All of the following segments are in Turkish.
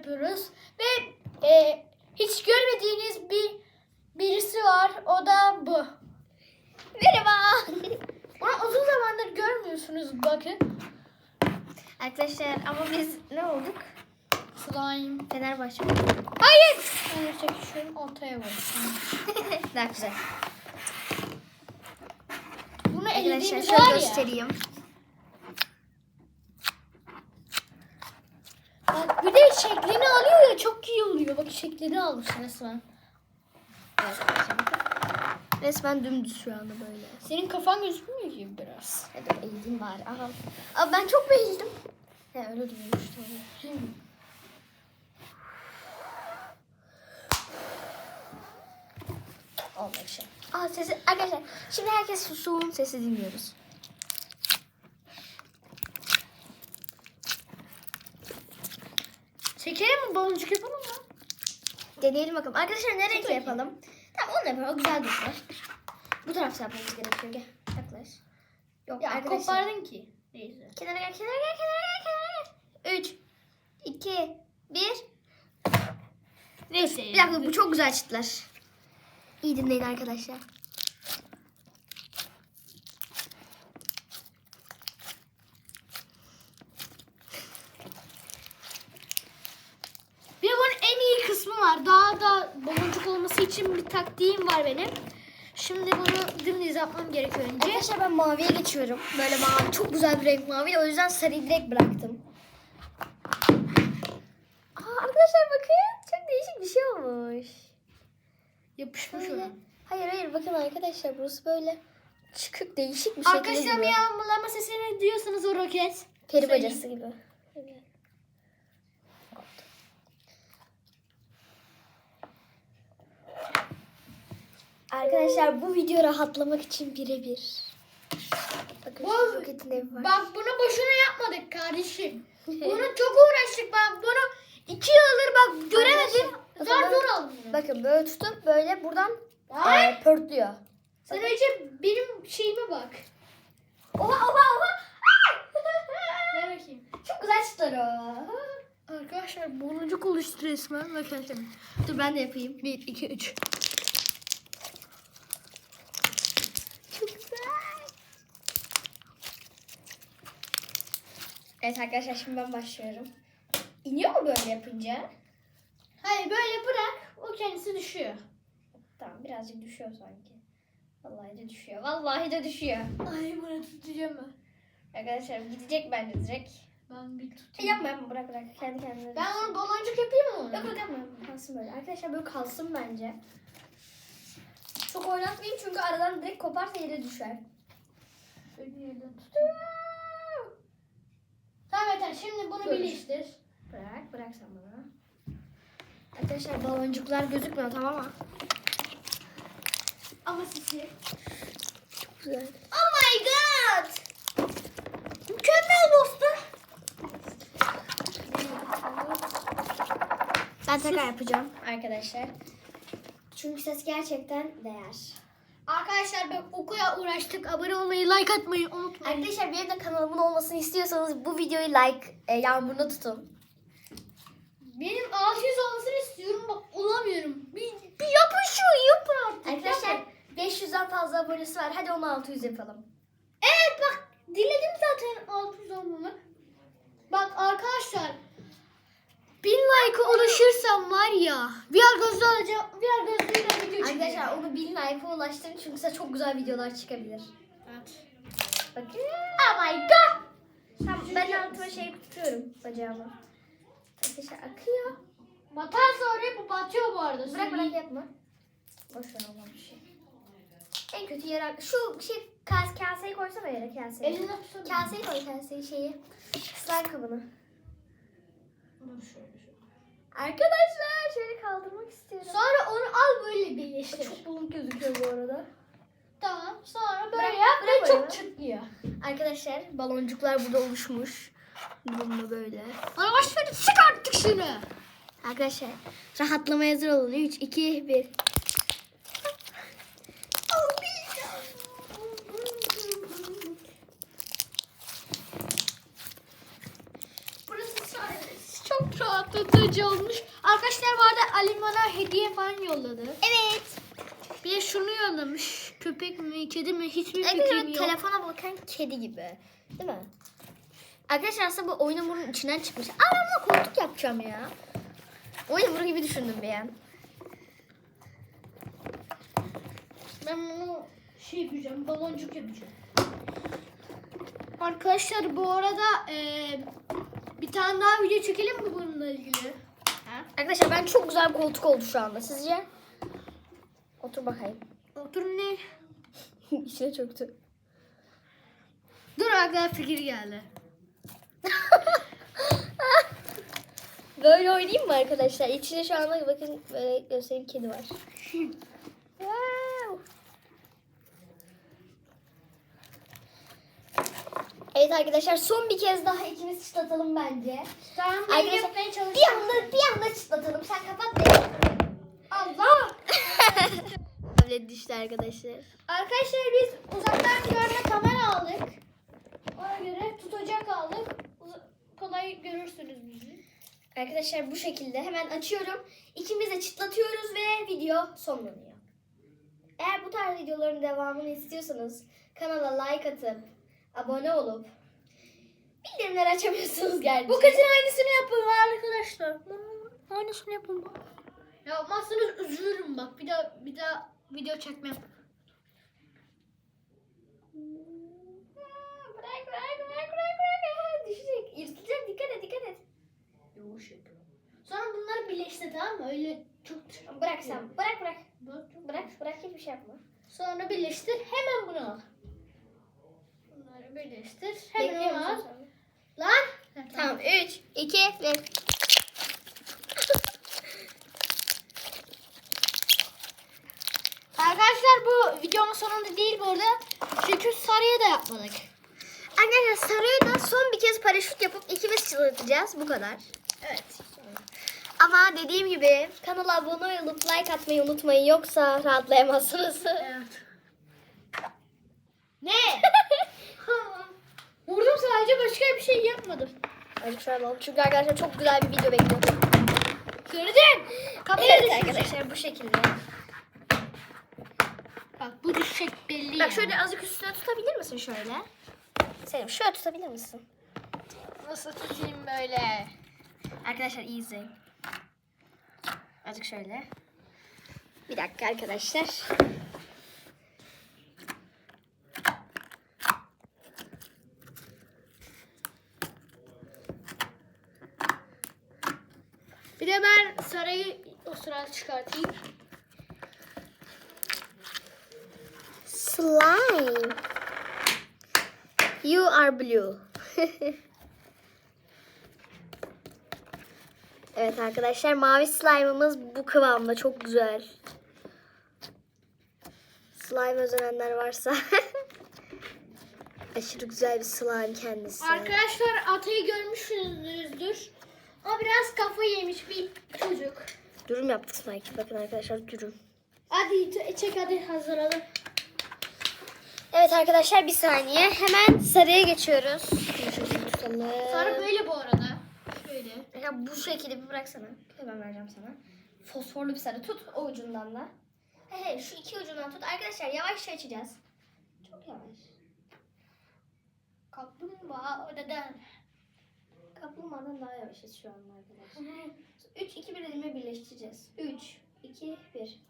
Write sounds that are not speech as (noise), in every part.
yapıyoruz. Ve e, hiç görmediğiniz bir birisi var. O da bu. Merhaba. (laughs) Onu uzun zamandır görmüyorsunuz bakın. Arkadaşlar ama biz ne olduk? Slime. Fenerbahçe. Hayır. Hayır çekişiyorum ortaya vur. (laughs) Daha güzel. Bunu Arkadaşlar şöyle var ya. Bak bir de şeklini alıyor ya çok iyi oluyor. Bak şeklini almış resmen. Evet. Resmen dümdüz şu anda böyle. Senin kafan gözükmüyor gibi biraz. Hadi eğildim bari. Aha. Aa, ben çok beğendim. He öyle duruyormuş tabii. Olmak şey. Aa sesi arkadaşlar şimdi herkes susun sesi dinliyoruz. Şekerim mi baloncuk yapalım mı? Deneyelim bakalım. Arkadaşlar ne renkle yapalım? Tamam onu yapalım. O güzel durur. Bu tarafta yapmamız gerekiyor. Gel. Yaklaş. Yok Ya arkadaşlar. kopardın ki. Neyse. Kenara gel, kenara gel, kenara gel, kenara gel. Üç, iki, bir. Neyse. Bir dakika bu çok güzel çıtlar. İyi dinleyin arkadaşlar. Bir de bunun en iyi kısmı var. Daha da baloncuk olması için bir taktiğim var benim. Şimdi bunu dümdüz yapmam gerekiyor önce. Arkadaşlar ben maviye geçiyorum. Böyle mavi. Çok güzel bir renk mavi. O yüzden sarıyı direkt bıraktım. Aa, arkadaşlar bakın. Çok değişik bir şey olmuş. Yapışmış Böyle. ona. Hayır hayır bakın arkadaşlar burası böyle çıkık değişik bir şekilde Arkadaşlar duruyor. yağmurlama sesini duyuyorsanız o roket. Peri bacası gibi. Öyle. Arkadaşlar bu video rahatlamak için birebir. Bakın Bu- roketin evi var. Bak bunu boşuna yapmadık kardeşim. (laughs) Bunu çok uğraştık ben bunu iki yıldır bak göremedim. Zor zor bunu. Bakın böyle tutup böyle buradan Ay. e, pörtlüyor. Sen önce benim şeyime bak. Oha oha oha. (laughs) Ver bakayım. Çok güzel çıtlar o. Arkadaşlar baloncuk oluştu resmen. Bakın. Dur ben de yapayım. 1, 2, 3. Çok güzel. Evet arkadaşlar şimdi ben başlıyorum. İniyor mu böyle yapınca? Hayır böyle bırak. O kendisi düşüyor. Tamam birazcık düşüyor sanki. Vallahi de düşüyor. Vallahi de düşüyor. Ay bunu tutacağım ben. Arkadaşlar gidecek bence direkt. Ben bir E, tutayım. yapma yapma bırak bırak. Kendi kendine. Ben onu baloncuk yapayım mı onu? Yok yok yapma. Kalsın böyle. Arkadaşlar böyle kalsın bence. Çok oynatmayayım çünkü aradan direkt koparsa yere düşer. Şöyle yerden tutayım. Tamam yeter. Şimdi bunu Dur. birleştir. Bırak bırak sen bana. Arkadaşlar baloncuklar gözükmüyor tamam mı? Ama sisi. Çok güzel. Oh my god. Mükemmel dostum. Ben tekrar yapacağım arkadaşlar. Çünkü ses gerçekten değer. Arkadaşlar ben okuya uğraştık. Abone olmayı, like atmayı unutmayın. Arkadaşlar benim de kanalımın olmasını istiyorsanız bu videoyu like e, yağmuruna tutun. Benim 600 olmasını istiyorum. Bak olamıyorum. Bir, bir yapın şu yapın artık. Arkadaşlar yapın. 500'den fazla abonesi var. Hadi onu 600 yapalım. Evet bak diledim zaten 600 olmamı. Bak arkadaşlar 1000 like ulaşırsam var ya VR gözlüğü alacağım. VR gözlüğüyle video çekeceğim. Arkadaşlar onu 1000 like'a ulaştırın çünkü size çok güzel videolar çıkabilir. Evet. Bakın. Oh my god. Tamam, ben altıma şey tutuyorum bacağımı. Arkadaşlar akıyor. Batarsa oraya bu batıyor bu arada. Bırak bırak yapma. Boş ver olmaz bir şey. En kötü yere şu şey kas, kaseyi koysana yere kaseyi. Eline tutalım. Kaseyi koy kaseyi şeyi. Slime kabını. Dur şöyle şöyle. Arkadaşlar şöyle kaldırmak istiyorum. Sonra onu al böyle birleştir. Çok bulunk gözüküyor bu arada. Tamam. Sonra böyle ve çok çıtlıyor. Arkadaşlar baloncuklar burada oluşmuş. Bununla böyle. Arkadaşlar çık artık şunu. Arkadaşlar rahatlamaya hazır olun. 3, 2, 1. Burası sadece çok rahatlatıcı olmuş. Arkadaşlar bu arada Ali bana hediye falan yolladı. Evet. Bir de şunu yollamış. (laughs) Köpek mi, kedi mi hiçbir fikrim yok. telefona bakan kedi gibi. Değil mi? Arkadaşlar aslında bu oyun hamurunun içinden çıkmış. Aa ben buna koltuk yapacağım ya. Oyun hamuru gibi düşündüm bir an. Ben bunu şey yapacağım, baloncuk yapacağım. Arkadaşlar bu arada eee, bir tane daha video çekelim mi bununla ilgili? Arkadaşlar ben çok güzel bir koltuk oldu şu anda. Sizce? Otur bakayım. Otur ne? (laughs) İçine çöktü. Dur aklıma fikir geldi. (laughs) Böyle oynayayım mı arkadaşlar? İçinde şu anda bakın böyle göstereyim kedi var. wow. Evet arkadaşlar son bir kez daha ikimiz çıtlatalım bence. Tamam ben Arkadaşlar yapmaya bir anda bir anda çıtlatalım. Sen kapat da. Tablet arkadaşlar. Arkadaşlar biz uzaktan görme kamera aldık. Ona göre tutacak aldık. Uz- Kolay görürsünüz bizi. Arkadaşlar bu şekilde hemen açıyorum. İkimiz de çıtlatıyoruz ve video sonlanıyor. Eğer bu tarz videoların devamını istiyorsanız kanala like atıp abone olup bildirimleri açamıyorsunuz gerçi. Bu kızın aynısını yapın arkadaşlar. Aynısını yapın. Yapmazsanız üzülürüm bak. Bir daha bir daha video çekmem. Bırak bırak bırak bırak bırak. Düşecek. Yırtılacak dikkat et dikkat et. Yavaş yapıyorum. Sonra bunları birleştir tamam mı? Öyle çok Bırak sen. Bırak bırak. Bırak bırak hiçbir şey yapma. Sonra birleştir. Hemen bunu al. Bunları birleştir. Hemen Bekliyor onu al. Lan. Tamam 3, 2, 1. Arkadaşlar bu videonun sonunda değil bu arada. Çünkü sarıya da yapmadık. Arkadaşlar sarıya da son bir kez paraşüt yapıp ikimiz çıldırtacağız. Bu kadar. Evet. Ama dediğim gibi kanala abone olup like atmayı unutmayın. Yoksa rahatlayamazsınız. Evet. Ne? (laughs) Vurdum sadece başka bir şey yapmadım. Azıcık şöyle alalım. Çünkü arkadaşlar çok güzel bir video bekliyor. Gördün? Kafaya Evet arkadaşlar bu şekilde. Bak bu düşecek belli Bak yani. şöyle azıcık üstüne tutabilir misin şöyle? Selim şöyle tutabilir misin? Nasıl tutayım böyle? Arkadaşlar iyi izleyin. Azıcık şöyle. Bir dakika arkadaşlar. Bir de ben sarayı o sırada çıkartayım. Slime. You are blue. (laughs) evet arkadaşlar mavi slime'ımız bu kıvamda çok güzel. Slime özenenler varsa. (laughs) Aşırı güzel bir slime kendisi. Arkadaşlar Atay'ı görmüşsünüzdür. O biraz kafa yemiş bir çocuk. Dürüm yaptık sanki. Bakın arkadaşlar dürüm. Hadi çek hadi hazırladım. Evet arkadaşlar bir saniye. Hemen sarıya geçiyoruz. Sarı böyle bu arada. Şöyle. Ya bu şekilde bir bıraksana. Hemen vereceğim sana. Fosforlu bir sarı tut o ucundan da. He he şu iki ucundan tut. Arkadaşlar yavaşça açacağız. Çok yavaş. Kaplumbağa o neden? Kaplumbağadan daha yavaşız şu anda arkadaşlar. 3, 2, 1 elime birleştireceğiz. 3, 2, 1.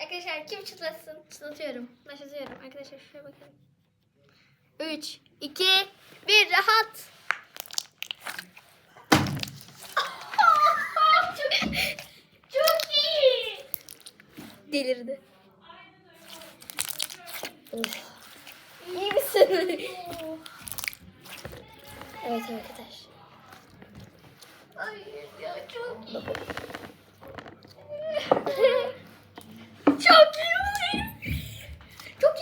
Arkadaşlar kim çıtlatsın? Çıtlatıyorum. Başlatıyorum. Arkadaşlar şuraya bakın. 3, 2, 1 rahat. çok, (laughs) çok iyi. Delirdi. Of. İyi misin? (laughs) evet arkadaş. Ay ya çok iyi. (laughs) Çok iyi. Çok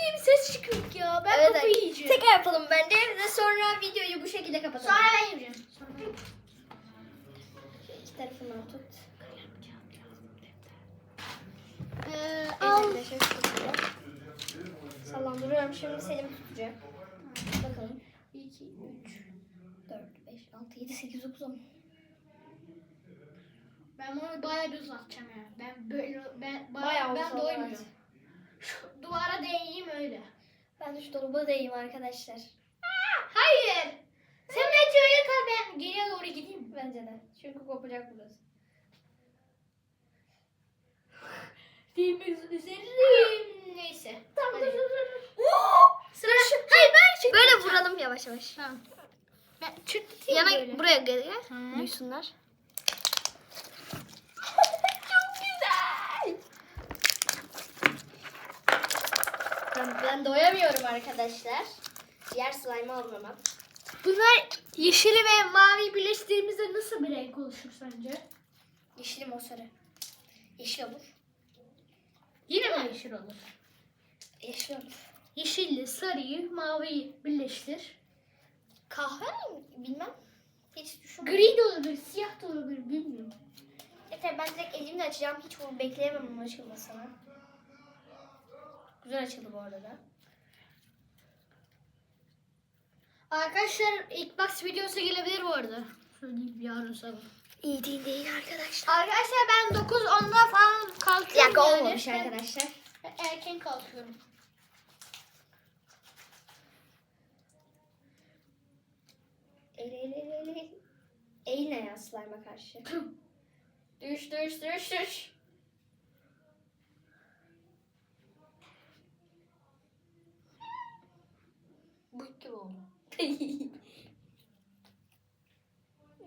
çıkıyor ya. Ben Evet, kafayı yiyeceğim. Tekrar yapalım bence ve sonra videoyu bu şekilde kapatalım. Sonra ben yiyeceğim. Sonra ben yiyeceğim. İki tarafından tut. Ee, al. Sallandırıyorum. Şimdi Selim tutacak. Bakalım. 2, 3. 4, 5, 6, 7, 8, 9, uzun. Ben bunu bayağı bir uzatacağım yani. Ben böyle ben Bayağı bayağı, ben doymuyorum. Şu duvara değeyim öyle. Ben şu dolaba değeyim arkadaşlar. Hayır. Sen bence öyle kal ben geriye doğru gideyim. Bence de. Çünkü kopacak burası. (laughs) Değmek üzerim. Neyse. Tamam dur dur dur. Sıra. Hayır ben çektim. Böyle vuralım yavaş yavaş. Tamam. Ben çırptayım Yana böyle. buraya gel. Duysunlar. Çok güzel. Ben, doyamıyorum arkadaşlar. Diğer slime almam. Bunlar yeşili ve mavi birleştirdiğimizde nasıl bir renk oluşur sence? Yeşili mor sarı. Yeşil olur. Yine mi yeşil olur? Yeşil olur. Yeşilli, sarıyı, maviyi birleştir. Kahve mi? Bilmem. Hiç düşünmedim. Gri de olabilir, siyah da olabilir bilmiyorum. Yeter ben direkt elimle açacağım. Hiç bunu bekleyemem onun açılmasını. Güzel açıldı bu arada. Arkadaşlar ilk box videosu gelebilir bu arada. Söyleyeyim yarın sabah. İyi değil değil arkadaşlar. Arkadaşlar ben 9-10'da falan kalkıyorum dakika yani. olmamış arkadaşlar. erken kalkıyorum. Eğil eğil eğil eğil. eğil. Ne ya karşı? düş düş düş düş. Bu gibi oldu. (laughs)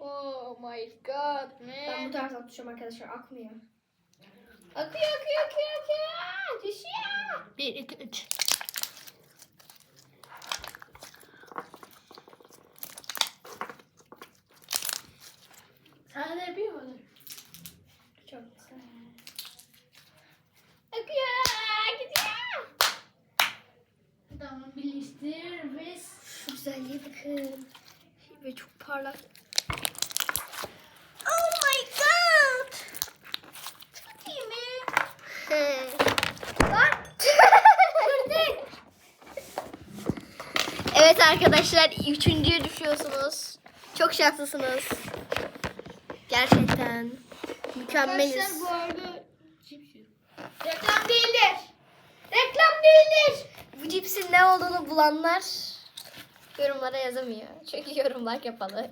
Oh my god ben bu man. tarzdan tutacağım arkadaşlar akmıyor. Akıyor akıyor akıyor akıyor. Düşüyor. 1, 2, 3. Sana da yapayım mı? Çok güzel. Akıyor gidiyor. Tamam birleştir ve Şu güzelliğe bakın. Ve çok parlak. Oh my god. çok iyi mi? (laughs) Evet arkadaşlar üçüncüye düşüyorsunuz. Çok şanslısınız. Gerçekten mükemmeliz. Arkadaşlar bu arada. Reklam değildir. Reklam değildir. Bu cipsin ne olduğunu bulanlar yorumlara yazamıyor. Çünkü yorumlar kapalı.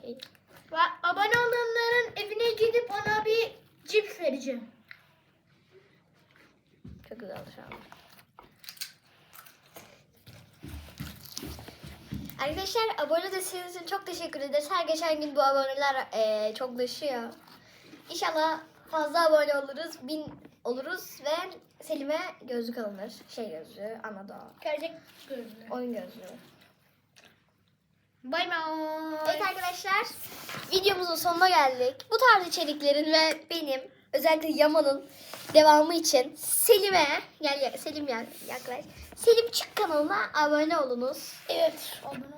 Abone olanların evine gidip ona bir cips vereceğim. Çok güzel şu an. Arkadaşlar abone desteğiniz için çok teşekkür ederiz. Her geçen gün bu aboneler eee çoklaşıyor. İnşallah fazla abone oluruz. Bin oluruz ve Selim'e gözlük alınır. Şey gözlüğü, Anadolu. Gelecek gözlüğü. Oyun gözlüğü. Bay bay. Evet arkadaşlar videomuzun sonuna geldik. Bu tarz içeriklerin ve benim özellikle Yaman'ın devamı için Selim'e gel ya- Selim gel yaklaş. Selim Çık kanalına abone olunuz. Evet.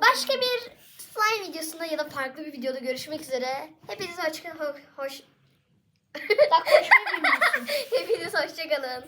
Başka bir slime videosunda ya da farklı bir videoda görüşmek üzere. Hepinize hoş ho- hoş. (laughs) Hepiniz hoşçakalın.